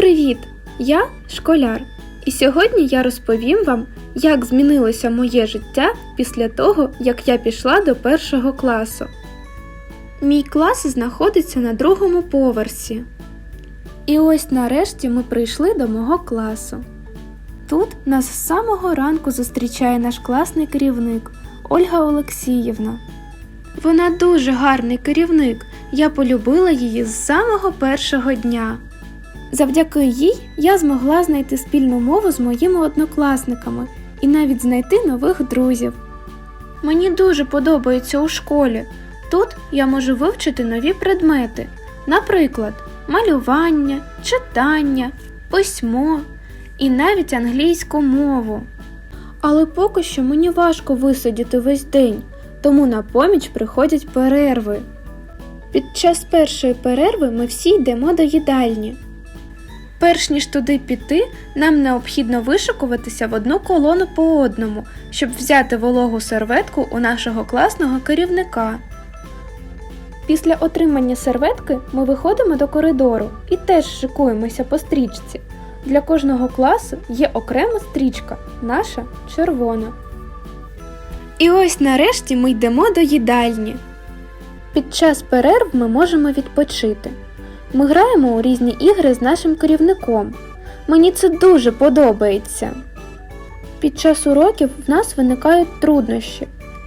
Привіт! Я школяр. І сьогодні я розповім вам, як змінилося моє життя після того, як я пішла до першого класу. Мій клас знаходиться на другому поверсі. І ось нарешті ми прийшли до мого класу. Тут нас з самого ранку зустрічає наш класний керівник Ольга Олексіївна. Вона дуже гарний керівник. Я полюбила її з самого першого дня. Завдяки їй я змогла знайти спільну мову з моїми однокласниками і навіть знайти нових друзів. Мені дуже подобається у школі. Тут я можу вивчити нові предмети, наприклад, малювання, читання, письмо і навіть англійську мову. Але поки що мені важко висидіти весь день, тому на поміч приходять перерви. Під час першої перерви ми всі йдемо до їдальні. Перш ніж туди піти, нам необхідно вишикуватися в одну колону по одному, щоб взяти вологу серветку у нашого класного керівника. Після отримання серветки ми виходимо до коридору і теж шикуємося по стрічці. Для кожного класу є окрема стрічка, наша червона. І ось нарешті ми йдемо до їдальні. Під час перерв ми можемо відпочити. Ми граємо у різні ігри з нашим керівником. Мені це дуже подобається. Під час уроків в нас виникають труднощі,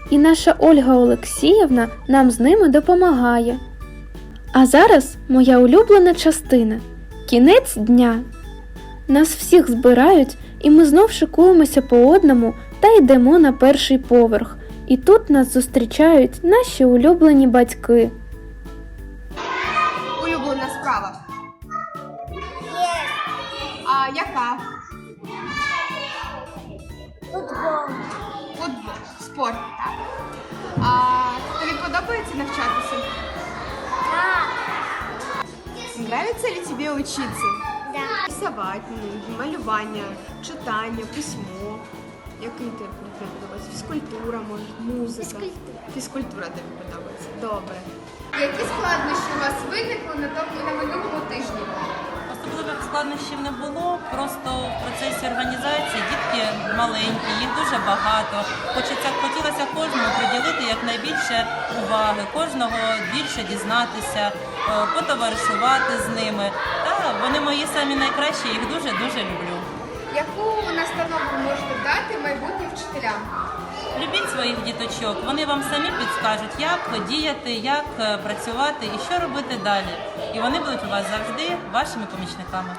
і наша Ольга Олексіївна нам з ними допомагає. А зараз моя улюблена частина кінець дня. Нас всіх збирають, і ми знов шикуємося по одному та йдемо на перший поверх. І тут нас зустрічають наші улюблені батьки. Улюблена справа. А яка? Футбол. Футбол. Спорт, так. А тобі подобається навчатися? Да. Нравится ли тебе учиться? Да. Рисувати, ну, малювання, читання, письмо. Який тобі предмет подобається? Фізкультура, може, музика. Фізкультура. Фізкультура тобі подобається. Добре. Які складнощі у вас виникли на тому на минулому тижні? Особливих складнощів не було. Просто в процесі організації дітки маленькі, їх дуже багато. Хочеться хотілося кожному приділити якнайбільше уваги, кожного більше дізнатися, е, потоваришувати з ними. Та вони мої самі найкращі, їх дуже дуже люблю. Яку настанову майбутнім вчителям? Любіть своїх діточок, вони вам самі підскажуть, як діяти, як е, працювати і що робити далі. І вони будуть у вас завжди вашими помічниками.